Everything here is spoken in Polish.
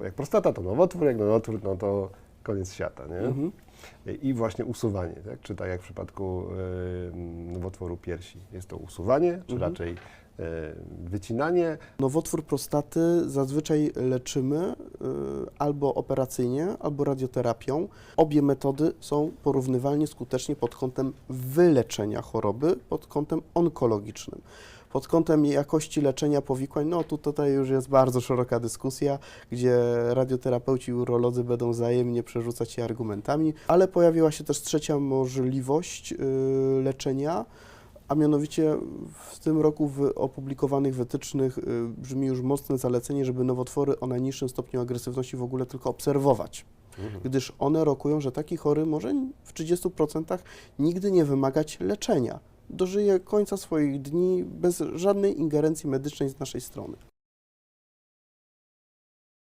nowotwór. Jak prostata to nowotwór, jak nowotwór, no to koniec świata, nie? Mhm. I właśnie usuwanie, tak? czy tak jak w przypadku y, nowotworu piersi. Jest to usuwanie, czy Mhm. raczej y, wycinanie. Nowotwór prostaty zazwyczaj leczymy y, albo operacyjnie, albo radioterapią. Obie metody są porównywalnie skutecznie pod kątem wyleczenia choroby, pod kątem onkologicznym. Pod kątem jakości leczenia powikłań, no tu tutaj już jest bardzo szeroka dyskusja, gdzie radioterapeuci i urolodzy będą wzajemnie przerzucać się argumentami, ale pojawiła się też trzecia możliwość y, leczenia, a mianowicie w tym roku w opublikowanych wytycznych y, brzmi już mocne zalecenie, żeby nowotwory o najniższym stopniu agresywności w ogóle tylko obserwować, gdyż one rokują, że taki chory może w 30% nigdy nie wymagać leczenia. Dożyje końca swoich dni bez żadnej ingerencji medycznej z naszej strony.